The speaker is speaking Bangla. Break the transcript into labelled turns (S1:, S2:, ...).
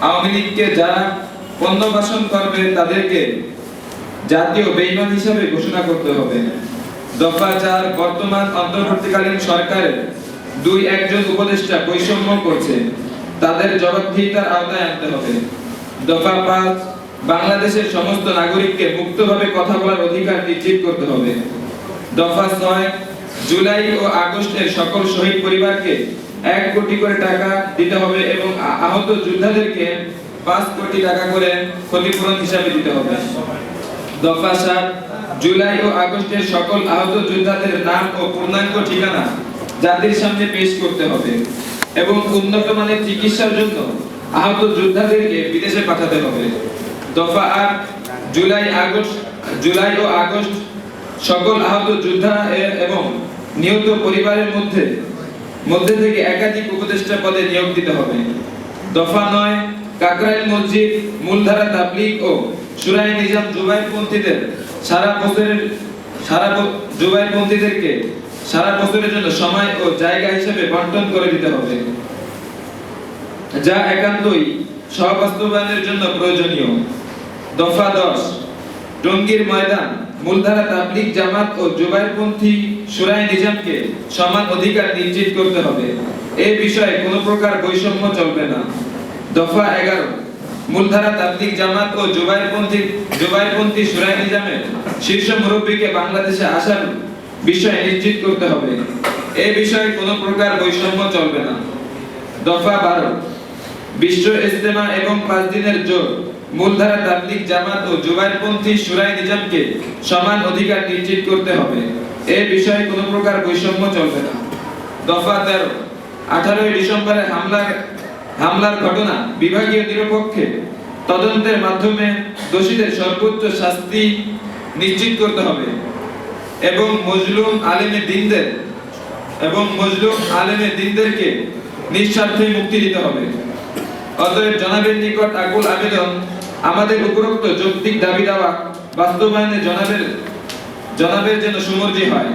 S1: আওয়ামী যারা পণ্যবাসন করবে, তাদেরকে জাতীয় বেইমান হিসাবে ঘোষণা করতে হবে। দফা চার বর্তমান অন্তর্বর্তীকালীন সরকারের দুই একজন উপদেষ্টা বৈষম্য করছে, তাদের জবাবদিহিতার আওতায় আনতে হবে। দফা পাঁচ, বাংলাদেশের সমস্ত নাগরিককে মুক্তভাবে কথা বলার অধিকার নিশ্চিত করতে হবে। দফা ছয়, জুলাই ও আগস্টের সকল শহীদ পরিবারকে এক কোটি করে টাকা দিতে হবে এবং আহত যোদ্ধাদেরকে পাঁচ কোটি টাকা করে ক্ষতিপূরণ হিসাবে দিতে হবে। দফা সাত, জুলাই ও আগস্টের সকল আহত যোদ্ধাদের নাম ও পূর্ণাঙ্গ ঠিকানা জাতির সামনে পেশ করতে হবে এবং উন্নত মানের চিকিৎসার জন্য আহত যোদ্ধাদেরকে বিদেশে পাঠাতে হবে। দফা আট, জুলাই আগস্ট, জুলাই ও আগস্ট সকল আহত যোদ্ধা এবং নিহত পরিবারের মধ্যে মধ্যে থেকে একাধিক উপদেষ্টা পদে নিয়োগ দিতে হবে। দফা নয়, কাকরাইল মসজিদ, মূলধারা তাবলিগ ও সুরাই নিজাম জুবাইরপন্থীদের সারা বছরের, সারা জুবাইরপন্থীদেরকে সারা বছরের জন্য সময় ও জায়গা হিসেবে বন্টন করে দিতে হবে। যা একান্তই সহবাস্তবায়নের জন্য প্রয়োজনীয়। দফা দশ টঙ্গীর ময়দান। মূলধারা তাবলিগ জামাত ও জুবাইরপন্থী সুরাই নিজামকে সমান অধিকার নিশ্চিত করতে হবে। এই বিষয়ে কোনো প্রকার বৈষম্য চলবে না। দফা এগারো। মূলধারা তাবলিগ জামাত ও জুবাইরপন্থী জুবাইরপন্থী সুরাই নিজামের শীর্ষ মুরব্বীকে বাংলাদেশে আসার বিষয়ে নিশ্চিত করতে হবে। এই বিষয়ে কোনো প্রকার বৈষম্য চলবে না। দফা বারো। বিশ্ব ইজতেমা এবং পাঁচ দিনের জোর। মূলধারা তাবলিগ জামাত ও জুবাইরপন্থী সুরাই নিজামকে সমান অধিকার নিশ্চিত করতে হবে। এ বিষয়ে কোনো প্রকার বৈষম্য চলবে না। দফা তেরো, আঠারোই ডিসেম্বরে হামলার হামলার ঘটনা বিভাগীয় নিরপেক্ষে তদন্তের মাধ্যমে দোষীদের সর্বোচ্চ শাস্তি নিশ্চিত করতে হবে এবং মজলুম আলেমে দিনদের এবং মজলুম আলেমে দিনদেরকে নিঃস্বার্থে মুক্তি দিতে হবে। অতএব জনাবের নিকট আকুল আবেদন। আমাদের উপরোক্ত যৌক্তিক দাবি দাওয়া বাস্তবায়নে জনাবের জনাবের যেন সুমর্জি হয়।